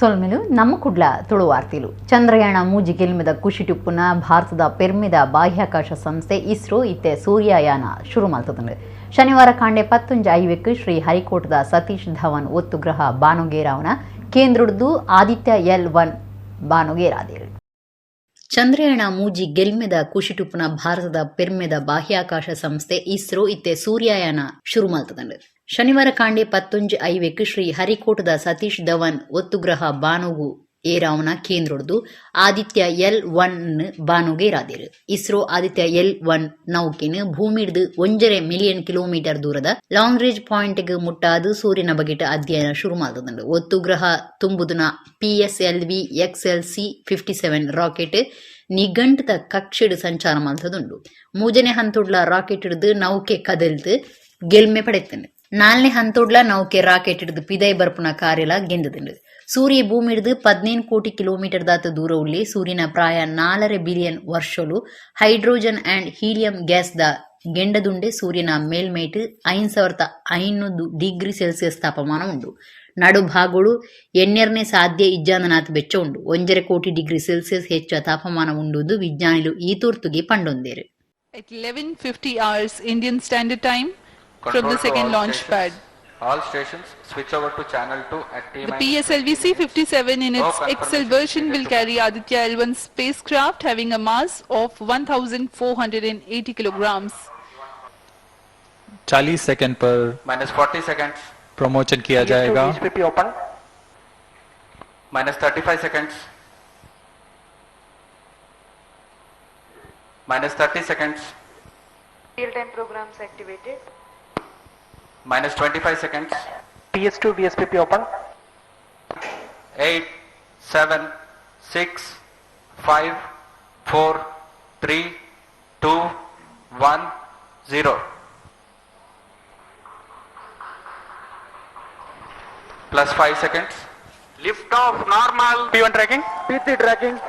ಸೊಲ್ಮೆಲು ನಮ್ಮ ಕುಡ್ಲ ತುಳುವಾರ್ತಿಲು. ಚಂದ್ರಯಾನ ಮೂಜಿ ಗೆಲ್ಮೆದ ಕುಶಿಟುಪ್ಪುನ ಭಾರತದ ಪೆರ್ಮಿದ ಬಾಹ್ಯಾಕಾಶ ಸಂಸ್ಥೆ ಇಸ್ರೋ ಇತ್ತೆ ಸೂರ್ಯಯಾನ ಶುರು ಮಾಡ್ತದಂಡು ಶನಿವಾರ ಕಾಂಡೆ ಪತ್ತೊಂಜಿ ಐವೆಕ್ ಶ್ರೀ ಹರಿಕೋಟದ ಸತೀಶ್ ಧವನ್ ಒತ್ತು ಗ್ರಹ ಬಾನುಗೇರಾವನ ಕೇಂದ್ರಡ್ದು ಆದಿತ್ಯ ಎಲ್ ಒನ್ ಬಾನುಗೇರಾದೇರು ಚಂದ್ರಯಾನ ಮೂಜಿ ಗೆಲ್ಮೆದ ಕುಶಿಟುಪ್ಪುನ ಭಾರತದ ಪೆರ್ಮೆದ ಬಾಹ್ಯಾಕಾಶ ಸಂಸ್ಥೆ ಇಸ್ರೋ ಇತ್ತೆ ಸೂರ್ಯಯಾನ ಶುರು ಮಾಡ್ತದಂಡು ಶನಿವಾರ ಕಾಂಡೆ ಪತ್ತೊಂಜಿ ಐವೆಕ್ ಶ್ರೀ ಹರಿಕೋಟದ ಸತೀಶ್ ಧವನ್ ಒತ್ತುಗ್ರಹ ಬಾನುಗು ಏರಾವನ ಕೇಂದ್ರಡ್ದು ಆದಿತ್ಯ ಎಲ್ ಒನ್ ಬಾನುಗೆ ರಾದಿರು ಇಸ್ರೋ ಆದಿತ್ಯ ಎಲ್ ಒನ್ ನೌಕೆನ್ ಭೂಮಿಡ್ದು ಒಂಜರೆ ಮಿಲಿಯನ್ ಕಿಲೋಮೀಟರ್ ದೂರದ ಲಾಂಗ್ ರೇಂಜ್ ಪಾಯಿಂಟ್ಗೆ ಮುಟ್ಟಾದು ಸೂರ್ಯನ ಬಗೆಟ್ ಅಧ್ಯಯನ ಶುರು ಮಾಡ್ತದಂಡು ಒತ್ತು ಗ್ರಹ ತುಂಬುದುನ P V X L C fifty seven rocket ನಿಘಂಟದ ಕಕ್ಷೆಡ್ ಸಂಚಾರ ಮಾಡ್ತದುಂಡು ಮೂಜನೆ ಹಂತುಡ್ಲ ರಾಕೆಟ್ ಹಿಡ್ದು ನೌಕೆ ಕದಲ್ದು ಗೆಲ್ಮೆ ಪಡೆತಂಡು ನಾಲ್ನೇ ಹಂತೋಡ್ಲ ನೌಕೆ ರಾಕೆಟ್ ಹಿಡಿದು ಪಿದೈ ಬರ್ಪುನ ಕಾರ್ಯಲ ಗೆಂದದಿಂಡು ಸೂರ್ಯ ಭೂಮಿ ಹಿಡಿದು ಕೋಟಿ ಕಿಲೋಮೀಟರ್ ದಾತ ದೂರ ಉಳ್ಳಿ ಸೂರ್ಯನ ಪ್ರಾಯ ನಾಲರೆ ಬಿಲಿಯನ್ ವರ್ಷಲು ಹೈಡ್ರೋಜನ್ ಅಂಡ್ ಹೀಲಿಯಂ ಗ್ಯಾಸ್ ದ ಗೆಂಡದುಂಡೆ ಸೂರ್ಯನ ಮೇಲ್ಮೈಟ್ ಐನ್ ಸಾವಿರದ ಐನೂರು ಡಿಗ್ರಿ ಸೆಲ್ಸಿಯಸ್ ತಾಪಮಾನ ಉಂಡು. ನಡು ಭಾಗಗಳು ಎನ್ನೆರನೇ ಸಾಧ್ಯ ಇಜ್ಜಾಂದನಾಥ್ ಬೆಚ್ಚ ಉಂಡು. ಒಂಜರೆ ಕೋಟಿ ಡಿಗ್ರಿ ಸೆಲ್ಸಿಯಸ್ ಹೆಚ್ಚು ತಾಪಮಾನ ಉಂಡುದು ವಿಜ್ಞಾನಿಲು ಈ ತುರ್ತುಗೆ ಪಂಡೊಂದೇರು. At 11:50 hours Indian Standard Time from Control the to second all launch stations. pad. All stations switch over to channel 2 at T The PSLV C-57 in No its XL confirmation version will needed to carry Aditya L1 spacecraft having a mass of 1,480 kilograms. 40 second पर minus 40 seconds, promotion किया जाएगा open. minus 35 seconds, minus 30 seconds, Real-time programs activated. minus 25 seconds, PS2 VSPP open. 8, 7, 6, 5, 4, 3, 2, 1, 0. Plus 5 seconds. Lift off normal. P1 tracking. P3 tracking.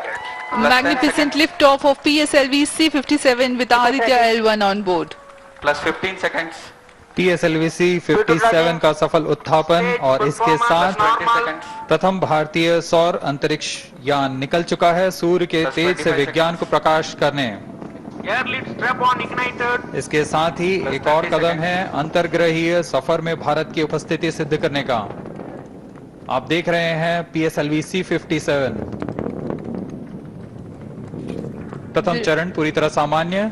Magnificent lift off of PSLV C-57 with Aditya L1 on board. Plus 15 seconds. PSLVC 57 का सफल उत्थापन और इसके साथ प्रथम भारतीय सौर अंतरिक्ष यान निकल चुका है। सूर्य के तेज से विज्ञान को प्रकाश करने. इसके साथ ही एक और कदम है अंतर्ग्रहीय सफ़र में भारत की उपस्थिति सिद्ध करने का। आप देख रहे हैं पीएसएलवी सी 57 प्रथम चरण पूरी तरह सामान्य।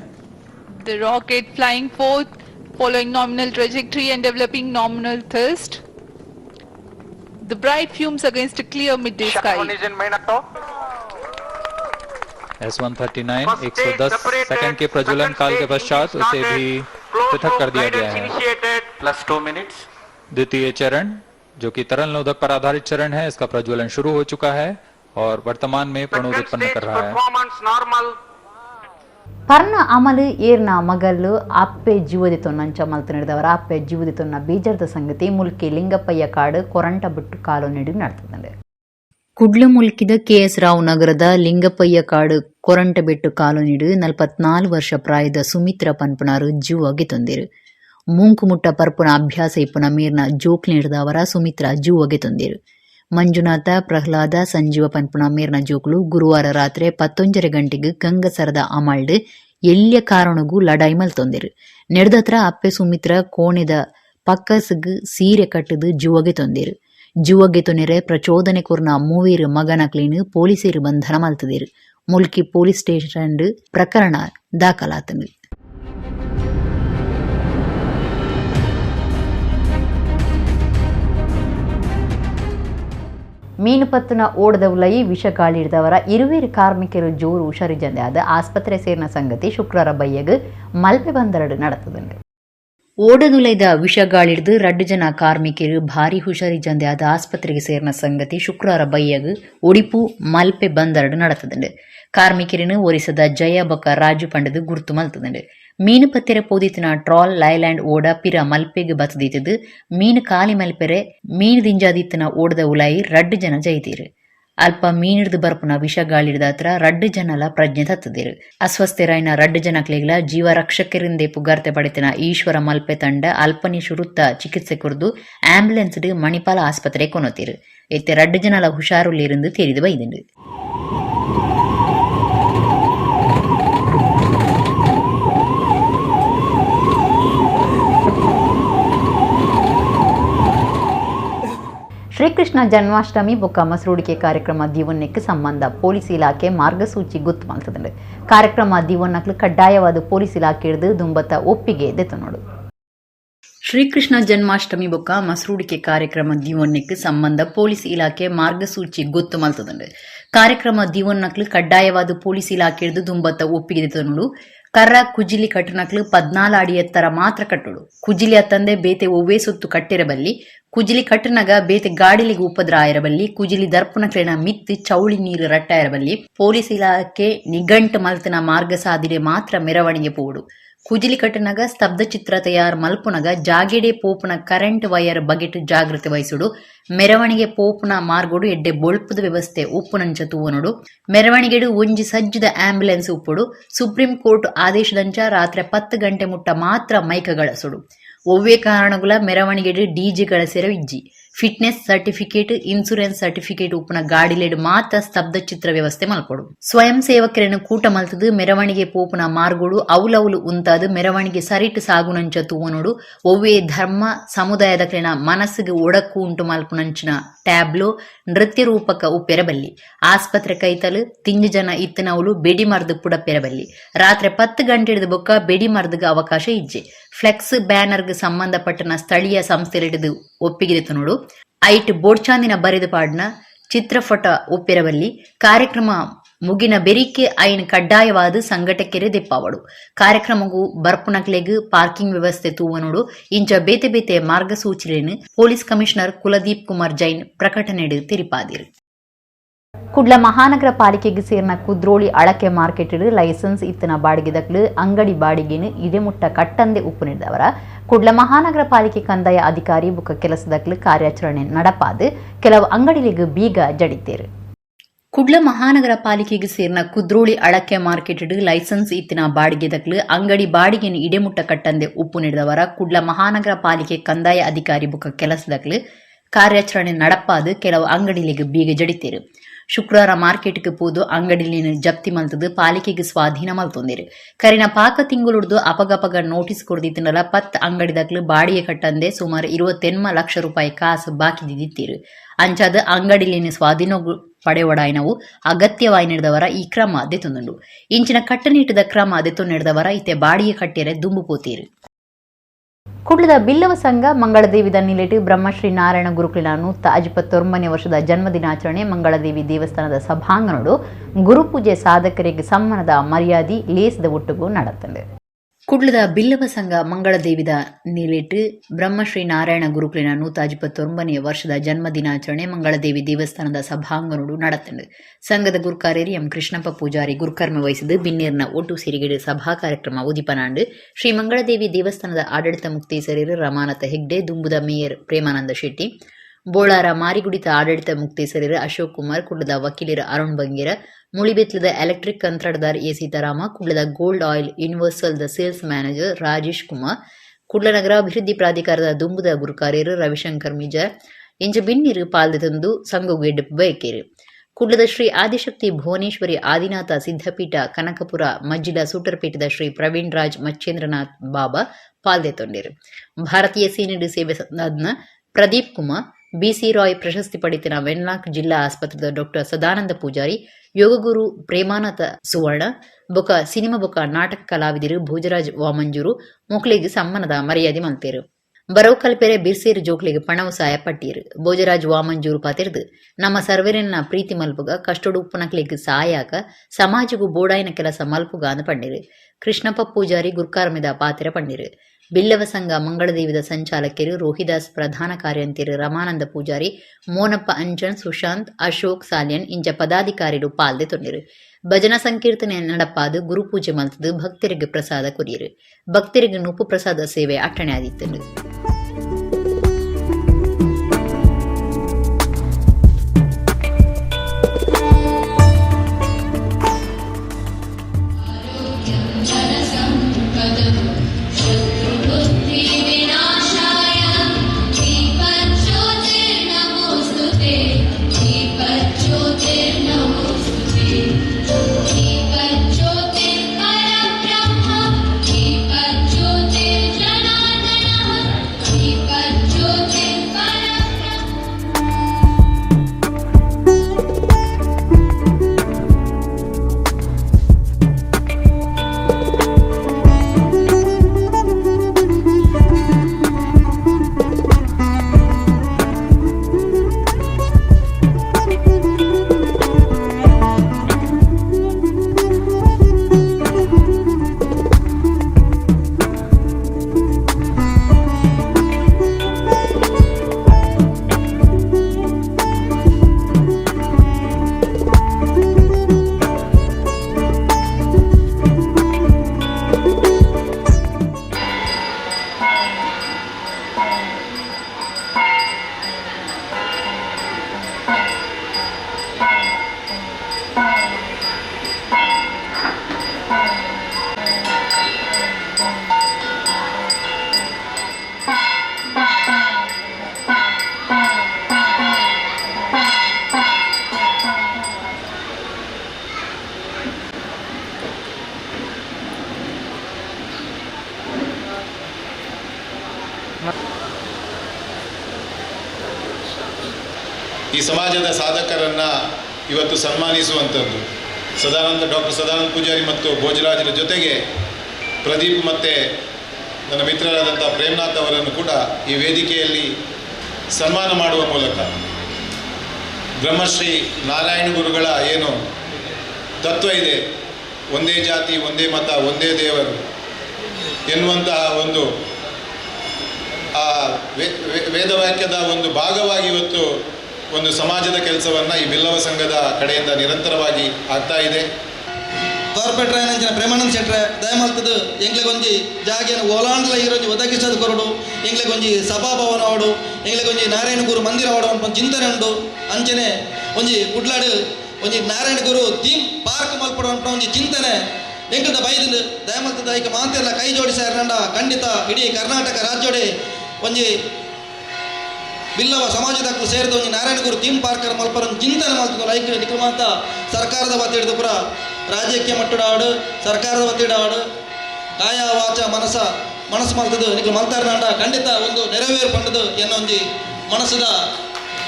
The rocket flying forth following nominal trajectory and developing nominal thrust. The bright fumes against a clear midday sky. in main octo. S one thirty nine एक सौ दस सेकेंड के प्रज्वलन काल के पश्चात उसे भी पृथक कर दिया गया है Plus 2 minutes. द्वितीय चरण जो कि तरल नोदक पर आधारित चरण है इसका प्रज्वलन शुरू हो चुका है और वर्तमान में प्रणोद उत्पन्न कर रहा है. ಪರ್ನ ಅಮಲು ಏರ್ನ ಮಗಲ್ಲು ಅಪ್ಪೆ ಜೀವದಿತೊನ್ನಂಚ ಮಲ್ತು ನಡೆದವರ, ಅಪ್ಪೆ ಜೀವದಿತೊನ್ನ ಬೀಜರ್ದ ಸಂಗತಿ ಮುಲ್ಕಿ ಲಿಂಗಪ್ಪಯ್ಯ ಕಾಡು ಕೊರಂಟ ಬಿಟ್ಟು ಕಾಲೋನಿಡು ನಡೆತದೆ ಕುಡ್ಲು ಮುಲ್ಕಿದ ಕೆ ಎಸ್ ರಾವ್ ನಗರದ ಲಿಂಗಪ್ಪಯ್ಯ ಕಾಡು ಕೊರಂಟ ಬಿಟ್ಟು ಕಾಲು ನೀಡು ನಲ್ಪತ್ನಾಲ್ಕು ವರ್ಷ ಪ್ರಾಯದ ಸುಮಿತ್ರ ಪನ್ಪುನಾರು ಜೀವಾಗಿ ತೊಂದಿರು. ಮೂಂಕು ಮುಟ್ಟ ಪರ್ಪುನ ಅಭ್ಯಾಸ ಇಪ್ಪುನ ಮೀರ್ನ ಜೋಕ್ ನೀಡಿದವರ ಸುಮಿತ್ರ ಜೀವಗೆ ತೊಂದಿರು. ಮಂಜುನಾಥ, ಪ್ರಹ್ಲಾದ, ಸಂಜೀವ ಪನ್ಪುನ ಮೇರ್ನ ಜೋಕುಲು ಗುರುವಾರ ರಾತ್ರಿ ಪತ್ತೊಂಜರೆ ಗಂಟೆಗೆ ಗಂಗಸರದ ಅಮಲ್ಡ್ ಎಲ್ಯ ಕಾರಣಗೂ ಲಡಾಯಿ ಮಲ್ತೊಂದಿರು ನೆಡ್ದತ್ರ ಅಪ್ಪೆ ಸುಮಿತ್ರ ಕೋಣೆದ ಪಕ್ಕಸ್ಗ್ ಸೀರೆ ಕಟ್ಟದು ಜುವಗೆ ತೊಂದಿರು. ಜುವಗೆ ತೊನೆರೆ ಪ್ರಚೋದನೆ ಕೊರ್ನ ಮೂವೀರು ಮಗನಕ್ಲಿನ ಪೊಲೀಸರು ಬಂಧನ ಮಲ್ತದಿರು. ಮುಲ್ಕಿ ಪೊಲೀಸ್ ಸ್ಟೇಷನ್ ಪ್ರಕರಣ ದಾಖಲಾತನು ಮೀನುಪತ್ತನ ಓಡದ ಉಲೈ ವಿಷ ಕಾಲಿಡಿದವರ ಇರುವೀರು ಕಾರ್ಮಿಕರು ಜೋರು ಹುಷಾರಿಜಂದಾದ ಆಸ್ಪತ್ರೆ ಸೇರಿನ ಸಂಗತಿ ಶುಕ್ರವಾರ ಬೈಯಗ್ ಮಲ್ಪೆ ಬಂದರಡು ನಡೆತದಂಡು ಓಡನುಲೈದ ವಿಷಗಾಳಿಡ್ದು ರಡ್ಡು ಜನ ಕಾರ್ಮಿಕರು ಭಾರಿ ಹುಷಾರಿಜಂದೆ ಆದ ಆಸ್ಪತ್ರೆಗೆ ಸೇರಿನ ಸಂಗತಿ ಶುಕ್ರವಾರ ಬೈಯಗ್ ಉಡಿಪು ಮಲ್ಪೆ ಬಂದರಡು ನಡೆತದಂಡು ಕಾರ್ಮಿಕರನ್ನು ಒರಿಸದ ಜಯ ರಾಜು ಪಂಡದು ಗುರುತು ಮಲ್ತದಂಡು ಮೀನು ಪತ್ತೆರೆ ಪೋದಿತ್ತಿನ ಟ್ರಾಲ್ ಲೈಲ್ಯಾಂಡ್ ಓಡ ಪಿರ ಮಲ್ಪೆಗ್ ಬತ್ತದೀತದು ಮೀನು ಕಾಲಿ ಮಲ್ಪೆರೆ ಮೀನು ದಿಂಜಾದಿತ್ತಿನ ಓಡದ ಉಲಾಯಿ ರಡ್ಡು ಜನ ಜೈತೀರು ಅಲ್ಪ ಮೀನಿಡ್ದು ಬರ್ಪುನ ವಿಷ ಗಾಳಿಡ್ದಾತ್ರ ರಡ್ಡು ಜನಲ ಪ್ರಜ್ಞೆ ತತ್ತದಿರು ಅಸ್ವಸ್ಥರಾಯಿನ ರಡ್ಡು ಜನಕ್ಲೆಗ್ಲ ಜೀವ ರಕ್ಷಕರಿಂದೆ ಪುಗಾರ್ತೆ ಪಡೆತಿನ ಈಶ್ವರ ಮಲ್ಪೆ ತಂಡ ಅಲ್ಪನಿ ಶುರುತ್ತ ಚಿಕಿತ್ಸೆ ಕುರಿದು ಆಂಬ್ಯುಲೆನ್ಸ್ ಮಣಿಪಾಲ ಆಸ್ಪತ್ರೆ ಕೊನೊತಿರು எத்த ரெண்டு ஜனால ஹுஷாருள்ளிருந்து தெரிந்து வைதுண்டு ಶ್ರೀಕೃಷ್ಣ ಜನ್ಮಾಷ್ಟಮಿ ಬೊಕ್ಕ ಮಸರೂಡಿಕೆ ಕಾರ್ಯಕ್ರಮ ದೀವನ್ನಕ್ಕೆ ಸಂಬಂಧ ಪೊಲೀಸ್ ಇಲಾಖೆ ಮಾರ್ಗಸೂಚಿ ಗೊತ್ತು ಮಾಡ್ತದೆ ಕಾರ್ಯಕ್ರಮ ದೀವನ್ನಕ್ಲು ಕಡ್ಡಾಯವಾದ ಪೊಲೀಸ್ ಇಲಾಖೆ ಹಿಡಿದು ದುಂಬತ್ತ ಒಪ್ಪಿಗೆ ದೆತ್ತು ನೋಡು. ಶ್ರೀಕೃಷ್ಣ ಜನ್ಮಾಷ್ಟಮಿ ಬೊಕ್ಕ ಮಸರೂಡಿಕೆ ಕಾರ್ಯಕ್ರಮ ದೀವನ್ನಕ್ಕೆ ಸಂಬಂಧ ಪೊಲೀಸ್ ಇಲಾಖೆ ಮಾರ್ಗಸೂಚಿ ಗೊತ್ತು ಮಾಡ್ತದೆ ಕಾರ್ಯಕ್ರಮ ದೀವನ್ನಕ್ಲು ಕಡ್ಡಾಯವಾದ ಪೊಲೀಸ್ ಇಲಾಖೆ ಹಿಡಿದು ದುಂಬತ್ತ ಒಪ್ಪಿಗೆ ದೆತ್ತು ಕುಜಿಲಿ ಕಟ್ಟನಕ್ಲು ಪದ್ನಾಲ್ ಅಡಿ ಎತ್ತರ ಮಾತ್ರ ಕಟ್ಟುಡು. ಕುಜಿಲಿ ಅತ್ತಂದೆ ಬೇತೆ ಒವ್ವೇ ಸುತ್ತು ಕಟ್ಟಿರಬಲ್ಲಿ, ಕುಜಿಲಿ ಕಟ್ಟನಗ ಬೇತೆ ಗಾಡಿಲಿಗೆ ಉಪದ್ರ ಆಯಿರಬಲ್ಲಿ ಕುಜಿಲಿ ದರ್ಪಣಕ್ಲೆನ ಮಿತ್ತಿ ಚೌಳಿ ನೀರು ರಟ್ಟ ಇರಬಲ್ಲಿ ಪೊಲೀಸ್ ಇಲಾಖೆ ನಿಘಂಟ್ ಮಲ್ತನ ಮಾರ್ಗ ಸಾಧಿರೆ ಮಾತ್ರ ಮೆರವಣಿಗೆ ಪೋಡು. ಕುಜಿಲಿ ಕಟ್ಟನಗ ಸ್ತಬ್ಧ ಚಿತ್ರ ತಯಾರ್ ಮಲ್ಪುನಗ ಜಾಗೆಡೆ ಪೋಪುನ ಕರೆಂಟ್ ವೈರ್ ಬಗೆಟ್ ಜಾಗೃತಿ ವಹಿಸುಡು. ಮೆರವಣಿಗೆ ಪೋಪುನ ಮಾರ್ಗೋಡು ಎಡ್ಡೆ ಬೊಳ್ಪದ ವ್ಯವಸ್ಥೆ ಉಪ್ಪುನಂಚ ತೂವನುಡು. ಮೆರವಣಿಗೆಡು ಒಂಜಿ ಸಜ್ಜದ ಆಂಬ್ಯುಲೆನ್ಸ್ ಉಪ್ಪುಡು. ಸುಪ್ರೀಂ ಕೋರ್ಟ್ ಆದೇಶದಂಚ ರಾತ್ರಿ ಪತ್ತು ಗಂಟೆ ಮುಟ್ಟ ಮಾತ್ರ ಮೈಕಗಳಸುಡು. ಗಳಸುಡು ಒವ್ವೇ ಕಾರಣಗುಲ ಮೆರವಣಿಗೆಡು ಡಿಜೆಗಳ ಸೆರವಿಜ್ಜಿ. ಫಿಟ್ನೆಸ್ ಸರ್ಟಿಫಿಕೇಟ್, ಇನ್ಸೂರೆನ್ಸ್ ಸರ್ಟಿಫಿಕೇಟ್ ಉಪ್ಪುನ ಗಾಡಿಲೇಡ್ ಮಾತ್ರ ಸ್ತಬ್ಧ ಚಿತ್ರ ವ್ಯವಸ್ಥೆ ಮಲ್ಪಡು ಸ್ವಯಂ ಸೇವಕರನ್ನು ಕೂಟ ಮಲ್ತದು ಮೆರವಣಿಗೆ ಪೋಪುನ ಮಾರ್ಗೋಡು ಅವುಲವುಲು ಉಂತಾದ ಮೆರವಣಿಗೆ ಸರಿಟ್ ಸಾಗುನಂಚ ತೂವನೋಡು, ಒವ್ವೇ ಧರ್ಮ ಸಮುದಾಯದ ಕ್ಲೆನ ಮನಸ್ಸಿಗೆ ಒಡಕು ಉಂಟು ಮಲ್ಪುನಂಚಿನ ಟ್ಯಾಬ್ಲೋ ನೃತ್ಯ ರೂಪಕ ಉಪ್ಪೆರಬಲ್ಲಿ ಆಸ್ಪತ್ರೆ ಕೈತಲು ತಿಂಜು ಜನ ಇತ್ತನವಲು ಬೆಡಿ ಮರ್ದು ಪುಡ ಪೆರಬಲ್ಲಿ. ರಾತ್ರಿ ಪತ್ತು ಗಂಟೆ ಹಿಡಿದು ಬೊಕ್ಕ ಬೆಡಿ ಮರದಗ ಅವಕಾಶ ಇಜ್ಜೆ. ಫ್ಲೆಕ್ಸ್ ಬ್ಯಾನರ್ಗೆ ಸಂಬಂಧಪಟ್ಟನ ಸ್ಥಳೀಯ ಸಂಸ್ಥೆ ಹಿಡಿದು ಒಪ್ಪಿಗೆ ನೋಡು. ಐಟ್ ಬೋಡ್ಚಾಂದಿನ ಬರೆದು ಪಾಡ್ನ ಚಿತ್ರಫಟ ಒಪ್ಪಿರವಲ್ಲಿ ಕಾರ್ಯಕ್ರಮ ಮುಗಿನ ಬೆರಿಕೆ ಐನ್ ಕಡ್ಡಾಯವಾದ ಸಂಘಟಕೆರೆ ದೆಪ್ಪಾವಡು. ಕಾರ್ಯಕ್ರಮಗೂ ಬರ್ಪುನಕ್ಲೆಗ್ ಪಾರ್ಕಿಂಗ್ ವ್ಯವಸ್ಥೆ ತೂವನೋಡು ಇಂಚ ಬೇತೆ ಬೇತೆ ಮಾರ್ಗಸೂಚಿರೇನು ಪೊಲೀಸ್ ಕಮಿಷನರ್ ಕುಲದೀಪ್ ಕುಮಾರ್ ಜೈನ್ ಪ್ರಕಟಣೆ ತಿರಿಪಾದಿರು. ಕುಡ್ಲ ಮಹಾನಗರ ಪಾಲಿಕೆಗೆ ಸೇರಿನ ಕುದ್ರೋಳಿ ಅಳಕೆ ಮಾರ್ಕೆಟ್ ಲೈಸೆನ್ಸ್ ಇತ್ತನ ಬಾಡಿಗೆದಕ್ಲು ಅಂಗಡಿ ಬಾಡಿಗೆನು ಇಡೆಮುಟ್ಟ ಕಟ್ಟಂದೆ ಉಪ್ಪು ನೀಡಿದವರ ಕುಡ್ಲ ಮಹಾನಗರ ಪಾಲಿಕೆ ಕಂದಾಯ ಅಧಿಕಾರಿ ಬುಕ್ಕ ಕೆಲಸದಕ್ಲು ಕಾರ್ಯಾಚರಣೆ ನಡಪಾದು. ಕೆಲವು ಅಂಗಡಿಲಿಗೆ ಬೀಗ ಜಡಿತೇರು. ಕುಡ್ಲ ಮಹಾನಗರ ಪಾಲಿಕೆಗೆ ಸೇರಿನ ಕುದ್ರೋಳಿ ಮಾರ್ಕೆಟ್ ಲೈಸೆನ್ಸ್ ಇತ್ತಿನ ಬಾಡಿಗೆದಕ್ಲು ಅಂಗಡಿ ಬಾಡಿಗೆಯನ್ನು ಇಡೆಮುಟ್ಟ ಕಟ್ಟಂದೆ ಉಪ್ಪು ನೀಡಿದವರ ಕುಡ್ಲ ಮಹಾನಗರ ಪಾಲಿಕೆ ಕಂದಾಯ ಅಧಿಕಾರಿ ಬುಕ್ಕ ಕೆಲಸದಕ್ಲು ಕಾರ್ಯಾಚರಣೆ ನಡಪಾದು. ಕೆಲವು ಅಂಗಡಿಲಿಗೆ ಬೀಗ ಜಡಿತೇರು. ಶುಕ್ರವಾರ ಮಾರ್ಕೆಟ್ಗೆ ಪೋದು ಅಂಗಡಿಲಿನ ಜಪ್ತಿ ಮಲ್ತದು, ಪಾಲಿಕೆಗೆ ಸ್ವಾಧೀನ ಮಲ್ತೊಂದಿರು. ಕರಿನ ಪಾಕ ತಿಂಗಳುಡ್ದು ಅಪಗಪಗ ನೋಟಿಸ್ ಕೊಡ್ದಿತ್ತನಲ್ಲ ಪತ್ ಅಂಗಡಿದಕ್ಲು ಬಾಡಿಗೆ ಕಟ್ಟಂದೆ ಸುಮಾರು ಇರುವತ್ತೆನ್ಮ ಲಕ್ಷ ರೂಪಾಯಿ ಕಾಸು ಬಾಕಿ ದಿದ್ದಿತ್ತಿರು. ಅಂಚಾದ ಅಂಗಡಿಲಿನ ಸ್ವಾಧೀನ ಪಡೆಯೊಡಾಯ್ನವು ಅಗತ್ಯವಾಗಿ ನಡೆದವರ ಈ ಕ್ರಮ ದೆತೊಂದುಂಡು ಇಂಚಿನ ಕಟ್ಟನಿಟ್ಟದ ಕ್ರಮ ದೆತೊಂಡೆಡದವರ ಇತ್ತೆ ಬಾಡಿಗೆ ಕಟ್ಟೆರೆ ದುಂಬು ಪೋತೀರು. ಕುಡ್ಲದ ಬಿಲ್ಲವ ಸಂಘ ಮಂಗಳದೇವಿ ದನ್ನಿಲೇಟಿ ಬ್ರಹ್ಮಶ್ರೀ ನಾರಾಯಣ ಗುರುಕುಲಿನ ನೂತ ಅಜಿಪತ್ತೊಂಬನೇ ವರ್ಷದ ಜನ್ಮದಿನಾಚರಣೆ ಮಂಗಳದೇವಿ ದೇವಸ್ಥಾನದ ಸಭಾಂಗಣಡು ಗುರುಪೂಜೆ ಸಾಧಕರಿಗೆ ಸಮ್ಮಾನದ ಮರ್ಯಾದೆ ಲೇಸದ ಒಟ್ಟುಗೂ ನಡೆತ್ತದೆ. ಕುಡ್ಲದ ಬಿಲ್ಲವ ಸಂಘ ಮಂಗಳದೇವಿದ ನೀಲಿಟ್ಟು ಬ್ರಹ್ಮಶ್ರೀ ನಾರಾಯಣ ಗುರುಕುಲಿನ ನೂತ ಅಜಿಪತ್ತೊಂಬನೆಯ ವರ್ಷದ ಜನ್ಮದಿನಾಚರಣೆ ಮಂಗಳದೇವಿ ದೇವಸ್ಥಾನದ ಸಭಾಂಗಣಡು ನಡೆತಂಡು ಸಂಘದ ಗುರುಕಾರ್ಯರಿ ಎಂ ಕೃಷ್ಣಪ್ಪ ಪೂಜಾರಿ ಗುರುಕರ್ಮ ವಹಿಸಿದ್ದು, ಬಿನ್ನೇರ್ನ ಒಟ್ಟು ಸಿರಿಗಿಡು ಸಭಾ ಕಾರ್ಯಕ್ರಮ ಉದಿಪನಾಂಡು ಶ್ರೀ ಮಂಗಳದೇವಿ ದೇವಸ್ಥಾನದ ಆಡಳಿತ ಮುಕ್ತೇಸರರು ರಮಾನಾಥ ಹೆಗ್ಡೆ, ದುಂಬುದ ಮೇಯರ್ ಪ್ರೇಮಾನಂದ ಶೆಟ್ಟಿ ಬೋಳಾರ ಮಾರಿಗುಡಿತ ಆಡಳಿತ ಮುಕ್ತೇಸರರು ಅಶೋಕ್ ಕುಮಾರ್, ಕುಡ್ಲದ ವಕೀಲರ ಅರುಣ್ ಬಂಗೇರ ಮುಳಿಬೆತ್ಲದ ಎಲೆಕ್ಟ್ರಿಕ್ ಕಂತ್ರಾಟದಾರ್ ಎ ಸೀತಾರಾಮ, ಕುಡ್ಲದ ಗೋಲ್ಡ್ ಆಯಿಲ್ ಯೂನಿವರ್ಸಲ್ದ ಸೇಲ್ಸ್ ಮ್ಯಾನೇಜರ್ ರಾಜೇಶ್ ಕುಮಾರ್, ಕುಡ್ಲ ನಗರ ಅಭಿವೃದ್ಧಿ ಪ್ರಾಧಿಕಾರದ ದುಂಬುದ ಗುರುಕಾರ್ಯರು ರವಿಶಂಕರ್ ಮಿಜ ಇಂಚ ಬಿನ್ನಿರು ಪಾಲ್ದೆ ತಂದು ಸಂಘಗುಗೆಡ್ ಬಯಕೇರು. ಕುಡ್ಲದ ಶ್ರೀ ಆದಿಶಕ್ತಿ ಭುವನೇಶ್ವರಿ ಆದಿನಾಥ ಸಿದ್ಧಪೀಠ, ಕನಕಪುರ ಮಜ್ಜಿಲ ಸೂಟರ್ಪೀಠದ ಶ್ರೀ ಪ್ರವೀಣ್ ರಾಜ್ ಮಚ್ಚೇಂದ್ರನಾಥ್ ಬಾಬಾ ಪಾಲ್ದೆ ತೊಂಡಿರು. ಭಾರತೀಯ ಸೇನೆಡು ಸೇವೆ ಸಂದಾದ್ನ ಪ್ರದೀಪ್ ಕುಮಾರ್ ಬಿಸಿ ರಾಯ್ ಪ್ರಶಸ್ತಿ ಪಡಿತಿನ ವೆನ್ನಾಕ್ ಜಿಲ್ಲಾ ಆಸ್ಪತ್ರೆದ ಡಾಕ್ಟರ್ ಸದಾನಂದ ಪೂಜಾರಿ, ಯೋಗಗುರು ಪ್ರೇಮಾನಂದ ಸುವರ್ಣ, ಬೊಕ ಸಿನಿಮಾ ಬೊಕ ನಾಟಕ ಕಲಾವಿದರು ಭೋಜರಾಜ್ ವಾಮಂಜೂರು, ಮೊಕ್ಲಿಗೆ ಸಮ್ಮನದ ಮರ್ಯಾದೆ ಮಂತೇರು ಬರವು ಕಲ್ಪೆರೆ ಬಿರ್ಸೇರು ಜೋಕ್ಲಿಗೆ ಪಣವು ಸಹಾಯ ಪಟ್ಟೀರು. ಭೋಜರಾಜ್ ವಾಮಂಜೂರು ಪಾತಿರ್ದು, ನಮ್ಮ ಸರ್ವೇರನ್ನ ಪ್ರೀತಿ ಮಲ್ಪುಗ, ಕಷ್ಟಡು ಉಪ್ಪನಕ್ಲಿಗೆ ಸಹಾಯಕ ಸಮಾಜಗೂ ಬೋಡಾಯಿನ ಕೆಲಸ ಮಲ್ಪುಗ ಅಂದ ಪಂಡಿರು ಕೃಷ್ಣಪ್ಪ ಪೂಜಾರಿ ಗುರ್ಕಾರ್ಮಿದ ಪಾತಿರ ಪಂಡಿರು ಬಿಲ್ಲವ ಸಂಘ ಮಂಗಳದೇವಿದ ಸಂಚಾಲಕರು ರೋಹಿದಾಸ್ ಪ್ರಧಾನ ಕಾರ್ಯಂತಿರು ರಮಾನಂದ ಪೂಜಾರಿ, ಮೋನಪ್ಪ ಅಂಜನ್, ಸುಶಾಂತ್, ಅಶೋಕ್ ಸಾಲ್ಯನ್ ಇಂಚ ಪದಾಧಿಕಾರಿರು ಪಾಲ್ದೆ ತೊಂದಿರು ಭಜನಾ ಸಂಕೀರ್ತನೆ ನಡಪಾದು, ಗುರುಪೂಜೆ ಮಲ್ತದು, ಭಕ್ತರಿಗೆ ಪ್ರಸಾದ ಕೊರಿಯರು. ಭಕ್ತರಿಗೆ ನುಪ್ಪು ಪ್ರಸಾದ ಸೇವೆ ಅಟ್ಟಣೆ ಆದಿತ್ತನು ಇವತ್ತು ಸನ್ಮಾನಿಸುವಂಥದ್ದು. ಸದಾನಂದ ಡಾಕ್ಟರ್ ಸದಾನಂದ ಪೂಜಾರಿ ಮತ್ತು ಭೋಜರಾಜರ ಜೊತೆಗೆ ಪ್ರದೀಪ್ ಮತ್ತು ನನ್ನ ಮಿತ್ರರಾದಂಥ ಪ್ರೇಮ್ನಾಥ್ ಅವರನ್ನು ಕೂಡ ಈ ವೇದಿಕೆಯಲ್ಲಿ ಸನ್ಮಾನ ಮಾಡುವ ಮೂಲಕ ಬ್ರಹ್ಮಶ್ರೀ ನಾರಾಯಣ ಗುರುಗಳ ಏನು ತತ್ವ ಇದೆ, ಒಂದೇ ಜಾತಿ, ಒಂದೇ ಮತ, ಒಂದೇ ದೇವರು ಎನ್ನುವಂತಹ ಒಂದು ಆ ವೇದವಾಕ್ಯದ ಒಂದು ಭಾಗವಾಗಿ ಇವತ್ತು ಒಂದು ಸಮಾಜದ ಕೆಲಸವನ್ನ ಈ ಬಿಲ್ಲವ ಸಂಘದ ಕಡೆಯಿಂದ ನಿರಂತರವಾಗಿ ಆಗ್ತಾ ಇದೆ. ಕಾರ್ಪೊರೇಟರ್ ಆಯ್ನಂಚಿನ ಪ್ರೇಮಾನಂದ ಶೆಟ್ರೆ, ದಯಮಾಲ್ತದ, ಎಂಗ್ಲೆಗೊಂಜಿ ಜಾಗೆನ ಓಲಾಂಡ್ಲ ಈರೋಜು ಒದಗಿಸೋದು ಕೊರಡು, ಎಂಗ್ಲೆಗೊಂಜಿ ಸಭಾಭವನ ಅವಡು ಎಂಗ್ಲೆಗೊಂಜಿ ನಾರಾಯಣ ಗುರು ಮಂದಿರ ಅವಡು ಅನ್ಪೊಂದು ಚಿಂತನೆ ಉಂಡು ಅಂಚನೆ ಒಂಜಿ ಕುಡ್ಲಾಡು, ಒಂಜಿ ನಾರಾಯಣ ಗುರು ಥೀಮ್ ಪಾರ್ಕ್ ಮಲ್ಪಡು ಅಂತ ಒಂಜಿ ಚಿಂತನೆ ಎಂಕದ ಬೈದು ದಯಮಾಲ್ತದ, ಐಕ ಮಾತೆಲ್ಲ ಕೈ ಜೋಡಿಸ ಖಂಡಿತ ಇಡೀ ಕರ್ನಾಟಕ ರಾಜ್ಯೋಡೆ ಒಂಜಿ ಬಿಲ್ಲವ ಒಂದು ನಾರಾಯಣ ಗುರು ಥೀಮ್ ಪಾರ್ಕರ್ ಮಲ್ಪರ ಒಂದು ಚಿಂತನೆ ಮಾಡ್ತಿದ್ರು ಲೈಕ್ ನಿಕ್ಲು ಮಾತ, ಸರ್ಕಾರದ ಹಿಡಿದು ಪುರ. ರಾಜಕೀಯ ಮಟ್ಟದ ಆಡು ಸರ್ಕಾರದ ವತಿಡ ಆಡು ಕಾಯ ವಾಚ, ಮನಸ, ಮನಸ್ಸು ಮಲ್ತದು ನಿಕ್ಲು ಮಲ್ತಾರ್ನಾಂಡ ಖಂಡಿತ ಒಂದು ನೆರವೇರು ಪಂಡದು ಎನ್ನೊಂದು ಮನಸ್ಸದ